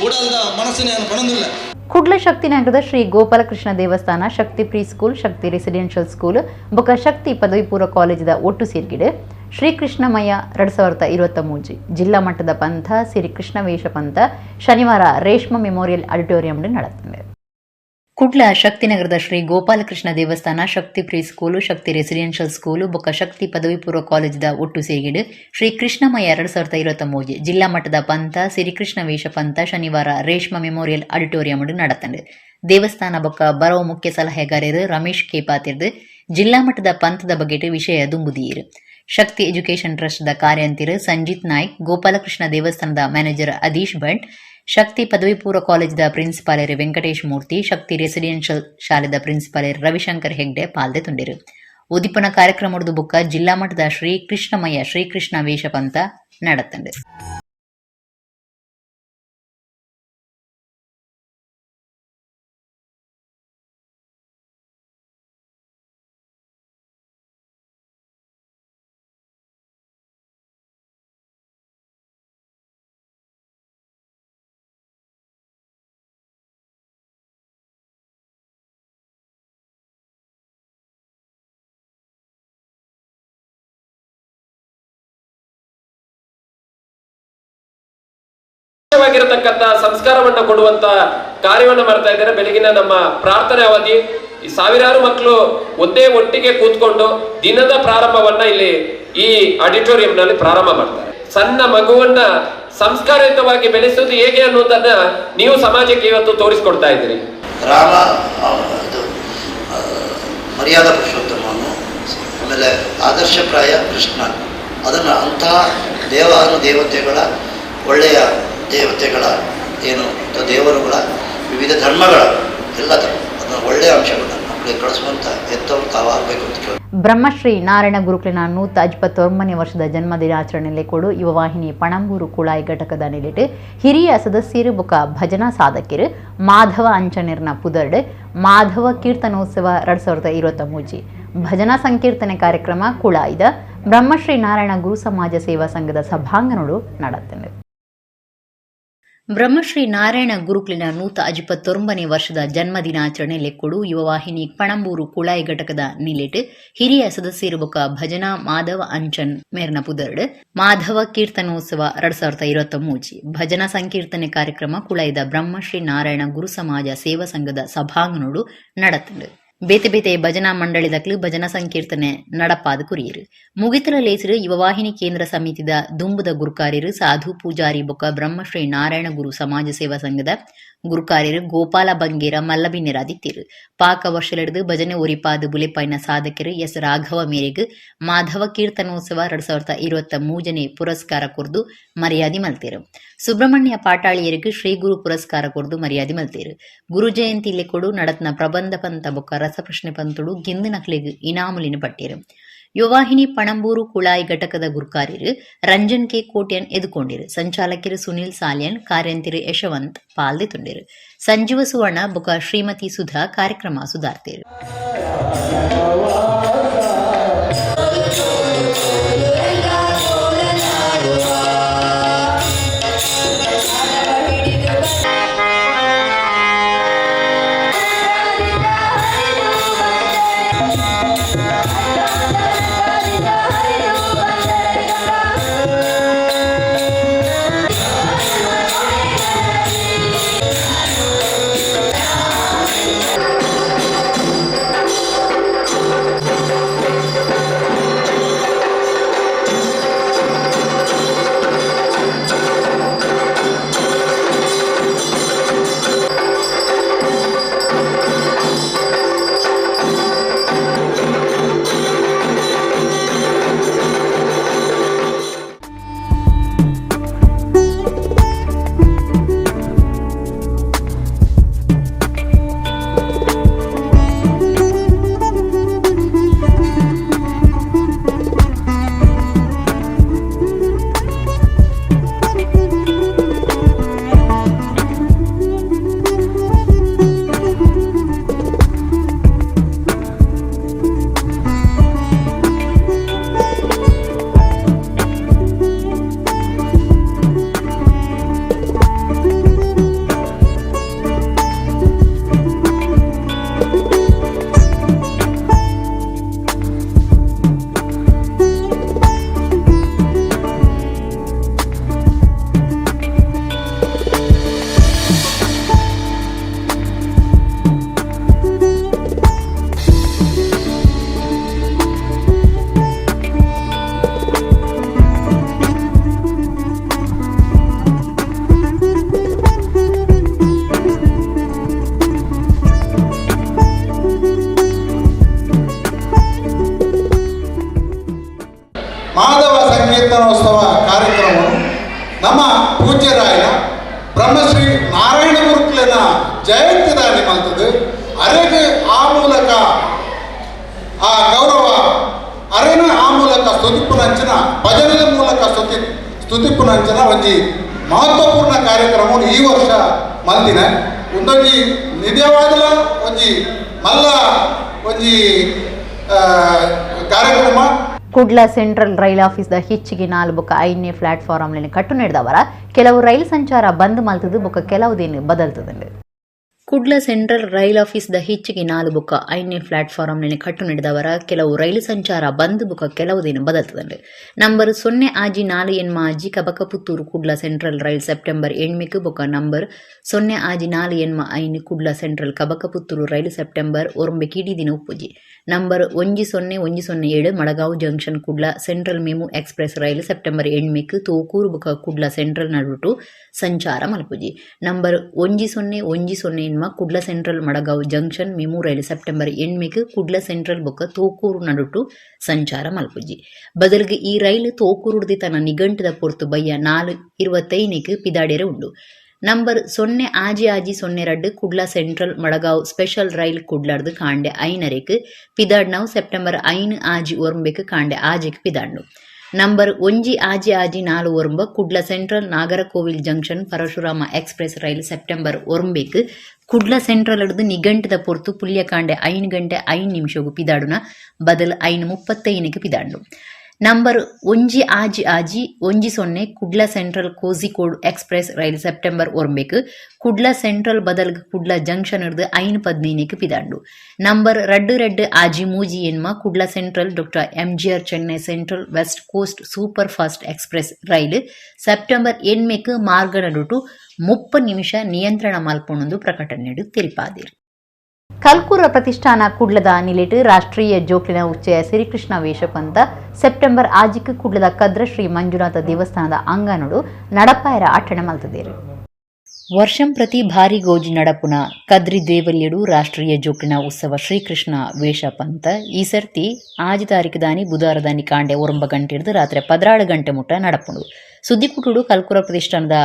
ಉಡಲ್ದ ಮನಸ್ಸಿನ ಪಣಂದಿಲ್ಲ. ಕುಡ್ಲ ಶಕ್ತಿನಗರದ ಶ್ರೀ ಗೋಪಾಲಕೃಷ್ಣ ದೇವಸ್ಥಾನ Shakti preschool Shakti residential school, ಬೊಕ ಶಕ್ತಿ ಪದವಿ ಪೂರ್ವ ಕಾಲೇಜದ ಒಟ್ಟು ಸೇರ್ಗಿಡೆ ಶ್ರೀಕೃಷ್ಣಮಯ್ಯ ಎರಡು ಸಾವಿರದ ಇರುವತ್ತ ಮೂಜಿ ಜಿಲ್ಲಾ ಮಟ್ಟದ ಪಂಥ ಶ್ರೀ ಕೃಷ್ಣ ವೇಷ ಪಂಥ ಶನಿವಾರ ರೇಷ್ಮ ಮೆಮೋರಿಯಲ್ ಆಡಿಟೋರಿಯಂ ನಡೆದಿದೆ ಕುಡ್ಲ ಶಕ್ತಿನಗರದ ಶ್ರೀ ಗೋಪಾಲಕೃಷ್ಣ ದೇವಸ್ಥಾನ Shakti preschool Shakti residential school, ಬೊಕ್ಕ ಶಕ್ತಿ ಪದವಿ ಪೂರ್ವ ಕಾಲೇಜದ ಒಟ್ಟು ಸೇರಿಗಿಡು ಶ್ರೀ ಕೃಷ್ಣಮಯ್ಯ ಎರಡು ಸಾವಿರದ ಇರುವತ್ತ ಜಿಲ್ಲಾ ಮಟ್ಟದ ಪಂಥ, ಶ್ರೀಕೃಷ್ಣ ವೇಷ ಪಂಥ ಶನಿವಾರ ರೇಷ್ಮ ಮೆಮೋರಿಯಲ್ ಆಡಿಟೋರಿಯಂ ನಡತಂಡು ದೇವಸ್ಥಾನ ಬೊಕ್ಕ ಬರೋ ಮುಖ್ಯ ಸಲಹೆಗಾರರು ರಮೇಶ್ ಕೆ ಪಾತಿರ್ದು ಜಿಲ್ಲಾ ಮಟ್ಟದ ಪಂಥದ ಬಗೆಟ್ ವಿಷಯ ದುಂಬುದಿಯರು ಶಕ್ತಿ ಎಜುಕೇಶನ್ ಟ್ರಸ್ಟ್ದ ಕಾರ್ಯಂತಿರು ಸಂಜಿತ್ ನಾಯ್ಕ್, ಗೋಪಾಲಕೃಷ್ಣ ದೇವಸ್ಥಾನದ ಮ್ಯಾನೇಜರ್ ಅದೀಶ್ ಭಟ್ ಶಕ್ತಿ ಪದವಿ ಪೂರ್ವ ಕಾಲೇಜಿನ ಪ್ರಿನ್ಸಿಪಾಲೇರಿ ವೆಂಕಟೇಶ್ ಮೂರ್ತಿ, ಶಕ್ತಿ ರೆಸಿಡೆನ್ಷಿಯಲ್ ಶಾಲೆದ ಪ್ರಿನ್ಸಿಪಾಲೇರಿ ರವಿಶಂಕರ್ ಹೆಗ್ಡೆ ಪಾಲ್ದೆ ತುಂಡಿರು. ಉದಿಪನ ಕಾರ್ಯಕ್ರಮದ ಬುಕ್ಕ ಜಿಲ್ಲಾ ಮಟ್ಟದ ಶ್ರೀ ಕೃಷ್ಣಮಯ್ಯ ಶ್ರೀಕೃಷ್ಣ ವೇಷ ಪಂತ ನಡತಂಡೆ ವಾಗಿರತಕ್ಕಂತ ಸಂಸ್ಕಾರವನ್ನ ಕೊಡುವಂತ ಕಾರ್ಯವನ್ನು ಮಾಡ್ತಾ ಇದ್ದಾರೆ. ಬೆಳಗಿನ ನಮ್ಮ ಪ್ರಾರ್ಥನೆ ಅವಧಿ. ಈ ಸಾವಿರಾರು ಮಕ್ಕಳು ಒಂದೇ ಒಟ್ಟಿಗೆ ಕೂತ್ಕೊಂಡು ದಿನದ ಪ್ರಾರಂಭವನ್ನ ಇಲ್ಲಿ ಈ ಆಡಿಟೋರಿಯಂ ನಲ್ಲಿ ಪ್ರಾರಂಭ ಮಾಡ್ತಾರೆ. ಸಣ್ಣ ಮಗುವನ್ನ ಸಂಸ್ಕಾರಯುತವಾಗಿ ಬೆಳೆಸುವುದು ಹೇಗೆ ಅನ್ನೋದನ್ನ ನೀವು ಸಮಾಜಕ್ಕೆ ಇವತ್ತು ತೋರಿಸ್ಕೊಡ್ತಾ ಇದ್ದೀರಿ. ರಾಮ ಮರ್ಯಾದ ಪುರುಷೋತ್ತಮವನ್ನು, ಆಮೇಲೆ ಆದರ್ಶಪ್ರಾಯ ಕೃಷ್ಣ. ಅದನ್ನು ಅಂತಹ ದೇವಾನು ದೇವತೆಗಳ ಒಳ್ಳೆಯ ದೇವತೆಗಳ ಏನು ದೇವರುಗಳ ವಿವಿಧ ಧರ್ಮಗಳ ಎಲ್ಲ ಒಳ್ಳೆಯ ಅಂಶಗಳನ್ನು ಬ್ರಹ್ಮಶ್ರೀ ನಾರಾಯಣ ಗುರುಕುಲಿನ ನೂತ ಇಪ್ಪತ್ತೊಂಬನೇ ವರ್ಷದ ಜನ್ಮ ದಿನಾಚರಣೆಯಲ್ಲಿ ಕೊಡು ಯುವವಾಹಿನಿ ಪಣಂಬೂರು ಕುಳಾಯಿ ಘಟಕದ ನೆಲೆಟ್ಟು ಹಿರಿಯ ಸದಸ್ಯರು ಬೊಕ ಭಜನಾ ಸಾಧಕಿರು ಮಾಧವ ಅಂಚನೆರ್ನ ಪುದರ್ಡ್, ಮಾಧವ ಕೀರ್ತನೋತ್ಸವ ಎರಡ್ ಸಾವಿರದ ಇರುವತ್ತ ಮೂಜಿ, ಭಜನಾ ಸಂಕೀರ್ತನೆ ಕಾರ್ಯಕ್ರಮ ಕುಳಾಯಿದ ಬ್ರಹ್ಮಶ್ರೀ ನಾರಾಯಣ ಗುರು ಸಮಾಜ ಸೇವಾ ಸಂಘದ ಸಭಾಂಗಣಗಳು ನಡೆಯುತ್ತದೆ ಬ್ರಹ್ಮಶ್ರೀ ನಾರಾಯಣ ಗುರುಕುಲಿನ ನೂತ ಅಜಿಪ್ಪತ್ತೊಂಬನೇ ವರ್ಷದ ಜನ್ಮದಿನಾಚರಣೆಯಲ್ಲಿ ಕೊಡು ಯುವವಾಹಿನಿ ಪಣಂಬೂರು ಕುಳಾಯಿ ಘಟಕದ ನಿಲೆಟ್ ಹಿರಿಯ ಸದಸ್ಯರು ಬೊಕ ಭಜನಾ ಮಾಧವ ಅಂಚನ್ ಮೇರ್ನ ಪುದರ್ಡ್ ಮಾಧವ ಕೀರ್ತನೋತ್ಸವ ಎರಡ್ ಸಾವಿರದ ಇರುವತ್ತ ಮೂಜಿ, ಭಜನಾ ಸಂಕೀರ್ತನೆ ಕಾರ್ಯಕ್ರಮ ಕುಳಾಯಿದ ಬ್ರಹ್ಮಶ್ರೀ ನಾರಾಯಣ ಗುರು ಸಮಾಜ ಸೇವಾ ಸಂಘದ ಸಭಾಂಗಣೋಡು ನಡತಂಡು ಬೇತೆ ಬೇತೆ ಭಜನಾ ಮಂಡಳಿದಕ್ಲು ಭಜನಾ ಸಂಕೀರ್ತನೆ ನಡಪಾದ ಕುರಿಯರು. ಮುಗಿತಲ ಲೇಸರು ಯುವವಾಹಿನಿ ಕೇಂದ್ರ ಸಮಿತಿದ ದುಂಬುದ ಗುರುಕಾರ್ಯರು ಸಾಧು ಪೂಜಾರಿ ಬೊಕ್ಕ ಬ್ರಹ್ಮಶ್ರೀ ನಾರಾಯಣ ಗುರು ಸಮಾಜ ಸೇವಾ ಸಂಘದ ಗುರುಕಾರ್ಯರು ಗೋಪಾಲ ಬಂಗೇರ ಮಲ್ಲಬಿನ್ನೆರಾದಿತ್ತಿರು ಪಾಕ ವರ್ಷಲೆಡ್ದು ಭಜನೆ ಒರಿಪಾದು ಬುಲೆಪೈನ ಸಾಧಕರು ಎಸ್ ರಾಘವ ಮೇರೆಗ್. ಮಾಧವ ಕೀರ್ತನೋತ್ಸವ ಎರಡ್ ಸಾವಿರದ ಇರುವತ್ತ ಮೂಜನೆ ಪುರಸ್ಕಾರ ಕೊರ್ದು ಮರ್ಯಾದೆ ಮಲ್ತೇರು. ಸುಬ್ರಹ್ಮಣ್ಯ ಪಾಟಾಳಿಯರಿಗೆ ಶ್ರೀ ಗುರು ಪುರಸ್ಕಾರ ಕೊರ್ದು ಮರ್ಯಾದೆ ಮಲ್ತೇರು. ಗುರು ಜಯಂತಿಲೆ ಕೊಡು ನಡತ್ನ ಪ್ರಬಂಧ ಪಂತ ಬೊಕ್ಕ ರಸಪ್ರಶ್ನೆ ಪಂತುಡು ಗಿಂದು ನಕ್ಲಿಗ್ ಇನಾಮುಲಿನ ಪಟ್ಟೇರು. ಯುವವಾಹಿನಿ ಪಣಂಬೂರು ಕುಳಾಯಿ ಘಟಕದ ಗುರುಕಾರ್ಯರು ರಂಜನ್ ಕೆ. ಕೋಟ್ಯನ್ ಎದುಕೊಂಡಿರು. ಸಂಚಾಲಕರು ಸುನಿಲ್ ಸಾಲ್ಯನ್ ಕಾರ್ಯಂತಿರು ಯಶವಂತ್ ಪಾಲ್ದೆ ತುಂಡಿರು. ಸಂಜೀವ ಸುವರ್ಣ, ಬೊಕ ಶ್ರೀಮತಿ ಸುಧಾ, ಕಾರ್ಯಕ್ರಮ ಸುಧಾರ್ತಿರು. ಗೌರವ. ಅರೆನ ಆ ಮೂಲಕ ಸ್ತುತಿಪುನಂಚನ ಭಜನೆಯ ಮೂಲಕ ಸ್ತುತಿ ಸ್ತುತಿಪುನಂಚನ ಒಂಜಿ ಮಹತ್ವಪೂರ್ಣ ಕಾರ್ಯಕ್ರಮವನ್ನು ಈ ವರ್ಷ ಮಲ್ದಿನ. ಒಂದೊಂಜಿ ನಿಜವಾದ ಒಂಜಿ ಮಲ್ಲ, ಒಂಜಿ ಕಾರ್ಯಕ್ರಮ. ಕುಡ್ಲ ಸೆಂಟ್ರಲ್ ರೈಲ್ ಆಫೀಸ್ದ ಹಿಚ್ಚಿಗೆ ನಾಲ್ ಬೊಕ್ಕ ಐದನೇ ಪ್ಲಾಟ್ಫಾರಮ್ಲಿನ ಕಟ್ಟು ನಡೆದವರ. ಕೆಲವು ರೈಲ್ ಸಂಚಾರ ಬಂದ್ ಮಲ್ತದು ಬೊಕ ಕೆಲವು ದಿನ ಬದಲ್ತದಂಡು ಕುಡ್ಲ ಸೆಂಟ್ರಲ್ ರೈಲ್ ಆಫೀಸ್ದ ಹಿಚ್ಚಿಗೆ ನಾಲು ಬುಕ್ಕ ಐದನೇ ಪ್ಲಾಟ್ಫಾರಮ್ನಲ್ಲಿ ಕಟ್ಟು ನಡೆದವರ ಕೆಲವು ರೈಲು ಸಂಚಾರ ಬಂದ್ ಬುಕ್ಕ ಕೆಲವು ದಿನ ಬದಲ್ತದಂಡು ನಂಬರ್ ಸೊನ್ನೆ ಆಜಿ ನಾಲು ಎನ್ಮ ಆಜಿ Kabaka Puttur Kudla central rail September ಎಣ್ಮಿಕ್ ಬುಕ್ಕ ನಂಬರ್ ಸೊನ್ನೆ ಆಜಿ ನಾಲು ಎನ್ಮ ಐನು Kudla central Kabaka Puttur rail September ಒರಂಬೆ ಕಿಡಿ ದಿನ ಉಪ್ಪುಜಿ ನಂಬರ್ ಒಂಜಿ ಸೊನ್ನೆ ಒಂಜಿ ಸೊನ್ನೆ ಏಳು Madgaon junction Kudla central MEMU express rail September ಎಣ್ಮಿಕ್ Thokur ಬುಕ ಕುಡ್ಲ ಸೆಂಟ್ರಲ್ ನಡುಟು ಸಂಚಾರ ಮಲ್ಪುಜಿ ನಂಬರ್ ಒಂಜಿ ಸೊನ್ನೆ ಒಂಜಿ ಸೊನ್ನೆ ಎನ್ಮ Kudla central Madgaon junction MEMU rail September ಎಣ್ಮಿಕ್ Kudla central ಬುಕ ತೋಕೂರು ನಡುಟು ಸಂಚಾರ ಮಲ್ಪುಜಿ ಬದಲಿಗೆ ಈ ರೈಲು ತೋಕೂರುಡ್ದಿ ತನ್ನ ನಿಘಂಟದ ಪೊರ್ತು ಬಯ್ಯ ನಾಲು ಇರುವತ್ತೈನಿಕ್ ಪಿದಾಡೆರೆ ಉಂಡು ನಂಬರ್ ಸೊನ್ನೆ ಆಜಿ ಆಜಿ ಸೊನ್ನೆ ರಡ್ಡು Kudla central Madgaon special rail ಕುಡ್ಲಾರ್ದು ಕಾಂಡೆ ಐನರೆಕ್ ಪಿದಾಡ್ನವು ಸೆಪ್ಟೆಂಬರ್ ಐನ್ ಆಜಿ ಒರ್ಂಬೆಕ್ ಕಾಂಡೆ ಆಜಿಕ್ ಪಿದಾಡ್ನು ನಂಬರ್ ಒಂಜಿ ಆಜಿ ಆಜಿ ನಾಲು ಒರ್ಂಬ Kudla central Nagercoil junction Parashurama express rail September ಒರ್ಂಬೆಕ್ Kudla central ಹಿಡಿದು ನಿಘಂಟದ ಪೊರ್ತು ಪುಲ್ಯ ಕಾಂಡೆ ಐನ್ ಗಂಟೆ ಐನ್ ನಿಮಿಷಗು ಪಿದಾಡುನ ಬದಲು ಐನ್ ಮುಪ್ಪತ್ತೈನಕ್ಕೆ ಪಿದಾಡ್ನು ನಂಬರ್ ಒಂಜಿ ಆಜಿ ಆಜಿ ಒಂಜಿ ಸೊನ್ನೆ Kudla central Kozhikode express rail September ಒರ್ಂಬೆಕ್ Kudla central ಬದಲ್ಗ್ ಕುಡ್ಲ ಜಂಕ್ಷನ್ ಹಿಡಿದು ಐನ್ ಪದ್ನೈನಕ್ಕೆ ಪಿದಾಂಡು ನಂಬರ್ ರಡ್ಡು ರೆಡ್ಡು ಆಜಿ ಮೂಜಿ ಎನ್ಮ Kudla central doctor MGR Chennai central west coast super fast express rail September ಎಣ್ಮೆಕ್ ಮಾರ್ಗ ನಡುಟು ಮುಪ್ಪ ನಿಮಿಷ ನಿಯಂತ್ರಣ ಮಲ್ಪೊಂದು ಪ್ರಕಟಣೆಡು ತಿಳಿಪಾದಿರು ಕಲ್ಕೂರ ಪ್ರತಿಷ್ಠಾನ ಕುಡ್ಲದ ನಿಲಿಟ್ ರಾಷ್ಟ್ರೀಯ ಜೋಕ್ಲಿನ ಉಚ್ಚಯ ಶ್ರೀಕೃಷ್ಣ ವೇಷಪಂತ ಸೆಪ್ಟೆಂಬರ್ ಆಜಿಕ್ ಕುಡ್ಲದ ಕದ್ರ ಶ್ರೀ ಮಂಜುನಾಥ ದೇವಸ್ಥಾನದ ಅಂಗನೊಡು ನಡಪಾಯರ ಆಟಣೆ ಮಲ್ತದೇರು. ವರ್ಷಂ ಪ್ರತಿ ಭಾರಿ ಗೋಜಿ ನಡಪುನ ಕದ್ರಿ ದೇವಲ್ಯಡು ರಾಷ್ಟ್ರೀಯ ಜೋಕ್ಲಿನ ಉತ್ಸವ ಶ್ರೀಕೃಷ್ಣ ವೇಷ ಪಂತ ಈ ಸರ್ತಿ ಆಜಿ ತಾರೀಕು ದಾನಿ ಬುಧವಾರ ದಾನಿ ಕಾಂಡೆ ಒರಂಬ ಗಂಟೆ ಹಿಡಿದು ರಾತ್ರಿ ಪದ್ರಾಳು ಗಂಟೆ ಮುಟ್ಟ ನಡಪುಂಡು. ಸುದ್ದಿ ಕುಟುಡು ಕಲ್ಕುರ ಪ್ರತಿಷ್ಠಾನದ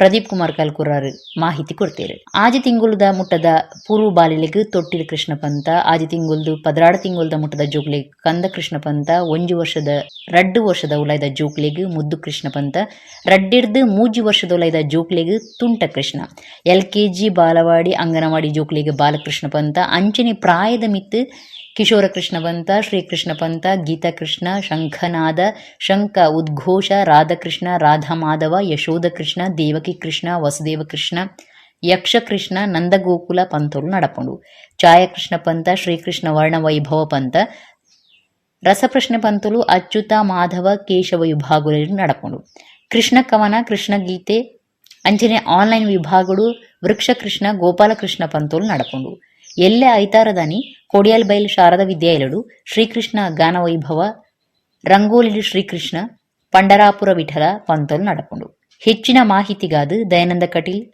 ಪ್ರದೀಪ್ ಕುಮಾರ್ ಕಲ್ಕುರಾರ್ ಮಾಹಿತಿ ಕೊಡ್ತೇರು ಆಜಿ ತಿಂಗುಲ್ದ ಮುಟ್ಟದ ಪೂರ್ವ ಬಾಲಿಲೆಗ್ ತೊಟ್ಟಿಲ್ ಕೃಷ್ಣ ಪಂತ ಆಜಿ ತಿಂಗುಲ್ದು ಪದ್ರಾಡ ತಿಂಗುಲ್ದ ಮುಟ್ಟದ ಜೋಕ್ಲೆಗ್ ಕಂದ ಕೃಷ್ಣ ಪಂತ ಒಂಜಿ ವರ್ಷದ ರಡ್ಡು ವರ್ಷದ ಉಲೈದ ಜೋಕ್ಲೆಗ್ ಮುದ್ದು ಕೃಷ್ಣ ಪಂತ ರಡ್ಡಿರ್ದು ಮೂಜಿ ವರ್ಷದ ಉಲೈದ ಜೋಕ್ಲೆಗ್ ತುಂಟ Krishna. L K G balwadi, anganwadi ಜೋಕ್ಲೆಗ್ ಬಾಲಕೃಷ್ಣ ಪಂತ ಅಂಚನೆ ಪ್ರಾಯದ ಮಿತ್ತು ಕಿಶೋರ ಕೃಷ್ಣ ಪಂತ ಶ್ರೀಕೃಷ್ಣ ಪಂತ, ಗೀತಾ ಕೃಷ್ಣ, ಶಂಖನಾದ ಶಂಕ ಉದ್ಘೋಷ ರಾಧಾಕೃಷ್ಣ ರಾಧಾ ಮಾಧವ, ಯಶೋಧ ಕೃಷ್ಣ, ದೇವಕಿ ಕೃಷ್ಣ, ವಸುದೇವ ಕೃಷ್ಣ ಯಕ್ಷಕೃಷ್ಣ ನಂದಗೋಕುಲ ಪಂಥರು ನಡಪುಂಡು. ಛಾಯಾಕೃಷ್ಣ ಪಂತ ಶ್ರೀಕೃಷ್ಣ ವರ್ಣ ವೈಭವ ಪಂತ, ರಸಪ್ರಶ್ನೆ ಪಂತುಲು ಅಚ್ಯುತ ಮಾಧವ ಕೇಶವ ವಿಭಾಗಗಳು ನಡಪುಂಡು. ಕೃಷ್ಣ ಕವನ, ಕೃಷ್ಣ ಗೀತೆ ಅಂಚನೆ ಆನ್ಲೈನ್ ವಿಭಾಗಗಳು ವೃಕ್ಷ ಕೃಷ್ಣ ಗೋಪಾಲಕೃಷ್ಣ ಪಂತಲು ನಡಪುಂಡು. ಎಲ್ಲೆ ಐತಾರದಾನಿ? ಕೊಡಿಯಲ್ ಬೈಲ್ ಶಾರದ ವಿದ್ಯಾಲಯಡು ಶ್ರೀಕೃಷ್ಣ ಗಾನವೈಭವ ರಂಗೋಲಿ ಶ್ರೀಕೃಷ್ಣ, ಪಂಡರಾಪುರ ವಿಠಲ ಪಂತಲು ನಡಕೊಂಡು. ಹೆಚ್ಚಿನ ಮಾಹಿತಿಗಾದ ದಯಾನಂದ ಕಟೀಲ್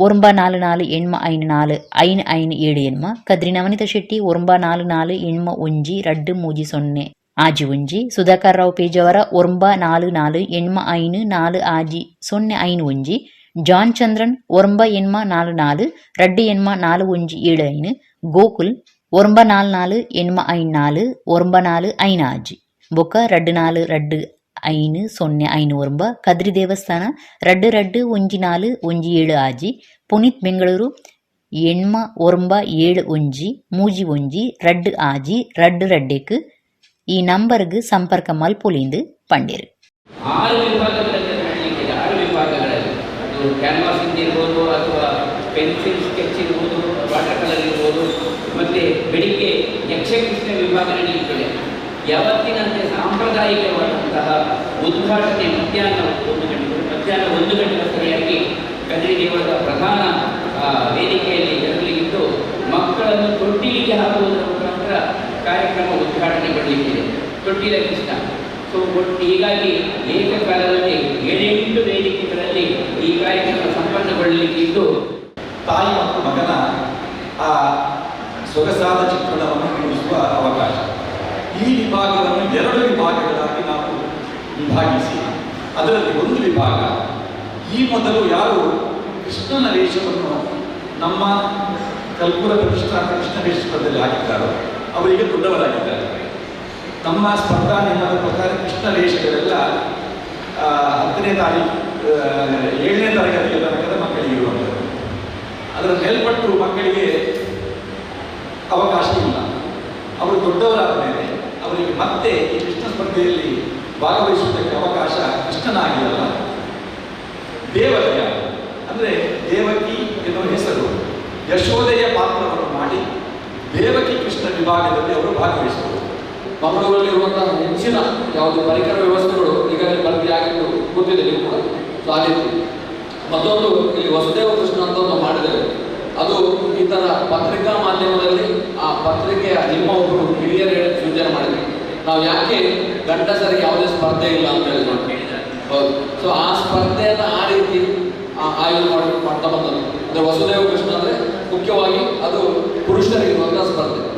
ಒರಂಬ ನಾಲ್ ನಾಲ್ ಎಣ್ಮ ಐನ್ ನಾಲ್, ಐನ್ ಐನ್ ಏಳು ಎನ್ಮ ಕದ್ರಿ ನವನಿತ ಶೆಟ್ಟಿ ಒರಂಬ ನಾಲ್ ನಾಲ್ ಎಣ್ಮ ಒಂಜಿ ರಡ್ ಮೂಜಿ ಸೊನ್ನೆ, ಆಜಿ ಒಂಜಿ, ಸುಧಾಕರ್ ರಾವ್ ಪೇಜವರ ಒರಂಬ ನಾಲ್ ನಾಲ್ ಎಣ್ಮ ಐನ್ ನಾಲ್ ಆಜಿ ಸೊನ್ನೆ ಐನ್ ಒಂಜಿ ಜಾನ್ ಚಂದ್ರನ್ ಒರಂಬ ಎಣ್ಮ ನಾಲು ನಾಲು ರಡ್ಡು ಎಣ್ಮ ನಾಲು ಒಂಜಿ ಏಳು ಐನು ಗೋಕುಲ್ ಒರಂಬ ನಾಲು ನಾಲು ಎಣ್ಮ ಐನ್ ನಾಲು ಒರಂಬ ನಾಲು ಐನ ಆಜಿ ಬೊಕ್ಕ ರಡ್ಡು ನಾಲು ರಡ್ಡು ಐನು ಸೊನ್ನೆ ಐನು ಒರಂಬ ಕದ್ರಿ ದೇವಸ್ಥಾನ ರಡ್ಡು ರಡ್ಡು ಒಂಜಿ ನಾಲು ಒಂಜಿ ಏಳು ಆಜಿ ಪುನೀತ್ ಬೆಂಗಳೂರು ಎಣ್ಮ ಒರಂಬ ಏಳು ಒಂಜಿ ಮೂಜಿ ಒಂಜಿ ರಡ್ಡು ಆಜಿ ರಡ್ಡು ರಡ್ಡೆಕ್ ಈ ನಂಬರ್ಗೆ ಸಂಪರ್ಕ ಮಲ್ಪೊಲಿಂದು ಪಂಡೇರು ಅದು ಕ್ಯಾನ್ವಾಸಿಂಗ್ ಇರ್ಬೋದು ಅಥವಾ ಪೆನ್ಸಿಲ್ ಸ್ಕೆಚ್ ಇರ್ಬೋದು ವಾಟರ್ ಕಲರ್ ಇರ್ಬೋದು, ಮತ್ತು ಬೆಳಿಗ್ಗೆ ಯಕ್ಷಕೃಷ್ಣ ವಿಭಾಗ ನಡೆಯುತ್ತದೆ ಯಾವತ್ತಿನಂತೆ ಸಾಂಪ್ರದಾಯಿಕವಾದಂತಹ ಉದ್ಘಾಟನೆ ಮಧ್ಯಾಹ್ನ ಒಂದು ಗಂಟೆ, ಮಧ್ಯಾಹ್ನ ಒಂದು ಗಂಟೆ ಸರಿಯಾಗಿ ಕದ್ರಿ ದೇವಳದ ಪ್ರಧಾನ ವೇದಿಕೆಯಲ್ಲಿ ಜರುಗಲಿಗಿದ್ದು ಮಕ್ಕಳನ್ನು ತೊಟ್ಟಿಲಿಗೆ ಹಾಕುವುದರ ಮುಖಾಂತರ ಕಾರ್ಯಕ್ರಮ ಉದ್ಘಾಟನೆಗೊಳ್ಳಲಿಕ್ಕಿದೆ ತೊಟ್ಟಿಲ ಕೃಷ್ಣ. ಸೊ ಹೀಗಾಗಿ ಏಕಕಾಲದಲ್ಲಿ ಏಳೆಂಟು ವೇದಿಕೆಗಳಲ್ಲಿ ಈ ಕಾರ್ಯಕ್ರಮ ಸಂಪನ್ನಗೊಳ್ಳಲಿಕ್ಕಿದ್ದು ತಾಯಿ ಮತ್ತು ಮಗನ ಆ ಸೊಗಸಾದ ಚಿತ್ರಣವನ್ನು ಮೂಡಿಸುವ ಅವಕಾಶ. ಈ ವಿಭಾಗವನ್ನು ಎರಡು ವಿಭಾಗಗಳಾಗಿ ನಾವು ವಿಭಾಗಿಸಿ, ಅದರಲ್ಲಿ ಒಂದು ವಿಭಾಗ ಈ ಮೊದಲು ಯಾರು ಕೃಷ್ಣನ ವೇಷವನ್ನು ನಮ್ಮ ಕಲ್ಪುರ ಪ್ರತಿಷ್ಠಾ ಕೃಷ್ಣ ವೇಷದಲ್ಲಿ ಹಾಕಿದ್ದಾರೋ, ಅವರಿಗೆ ದೊಡ್ಡವರಾಗಿದ್ದಾರೆ. ನಮ್ಮ ಸ್ಪರ್ಧಾ ನಿಯಮದ ಪ್ರಕಾರ ಕೃಷ್ಣ ಲೇಷಗಳೆಲ್ಲ ಹತ್ತನೇ ತಾರೀಕು ಏಳನೇ ತರಗತಿಯ ತನಕದ ಮಕ್ಕಳಿಗೆ ಇರುವಂಥದ್ದು. ಅದರ ಮೇಲ್ಪಟ್ಟು ಮಕ್ಕಳಿಗೆ ಅವಕಾಶ ಇಲ್ಲ. ಅವರು ದೊಡ್ಡವರಾದ ಮೇಲೆ ಅವರಿಗೆ ಮತ್ತೆ ಈ ಕೃಷ್ಣ ಸ್ಪರ್ಧೆಯಲ್ಲಿ ಭಾಗವಹಿಸುವುದಕ್ಕೆ ಅವಕಾಶ ಕೃಷ್ಣನಾಗಿರಲ್ಲ. ದೇವತೆಯ ಅಂದರೆ ದೇವಕಿ ಎನ್ನುವ ಹೆಸರು ಯಶೋದೆಯ ಪಾತ್ರವನ್ನು ಮಾಡಿ ದೇವಕಿ ಕೃಷ್ಣ ವಿಭಾಗದಲ್ಲಿ ಅವರು ಭಾಗವಹಿಸಬಹುದು ಮಂಗಳೂರಲ್ಲಿರುವಂತಹ ಹೆಚ್ಚಿನ ಯಾವುದು ಪರಿಕರ ವ್ಯವಸ್ಥೆಗಳು ಈಗಾಗಲೇ ಭರ್ತಿಯಾಗಿದ್ದು ಗೊತ್ತಿದೆ ನೀವು ಕೂಡ. ಸೊ ಆ ಮತ್ತೊಂದು ಇಲ್ಲಿ ವಸುದೇವ ಕೃಷ್ಣ ಅಂತ ಒಂದು ಅದು ಈ ತರ ಪತ್ರಿಕಾ ಮಾಧ್ಯಮದಲ್ಲಿ ಆ ಪತ್ರಿಕೆಯ ನಿಮ್ಮ ಒಬ್ಬರು ಹಿರಿಯರು ಸೂಚನೆ ಮಾಡಿದೆ. ನಾವು ಯಾಕೆ ಗಂಡಸರಿಗೆ ಯಾವುದೇ ಸ್ಪರ್ಧೆ ಇಲ್ಲ ಅಂತ ಹೇಳಿ ಹೌದು. ಸೊ ಆ ಸ್ಪರ್ಧೆಯನ್ನ ಆ ರೀತಿ ಆಯೋಜನೆ ಮಾಡಿ, ಮಾಡ್ತಾ ಬಂದದ್ದು. ಅಂದ್ರೆ ವಸುದೇವ ಕೃಷ್ಣ ಅಂದ್ರೆ ಮುಖ್ಯವಾಗಿ ಅದು ಪುರುಷರಿಗಿರುವಂತಹ ಸ್ಪರ್ಧೆ.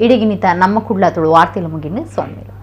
ಇಡಿಗಿನಿತ ನಮ್ಮ ಕುಡ್ಲ ತುಳು ವಾರ್ತೆಲು ಮುಗಿನ ಸೊನ್ಮೇಲು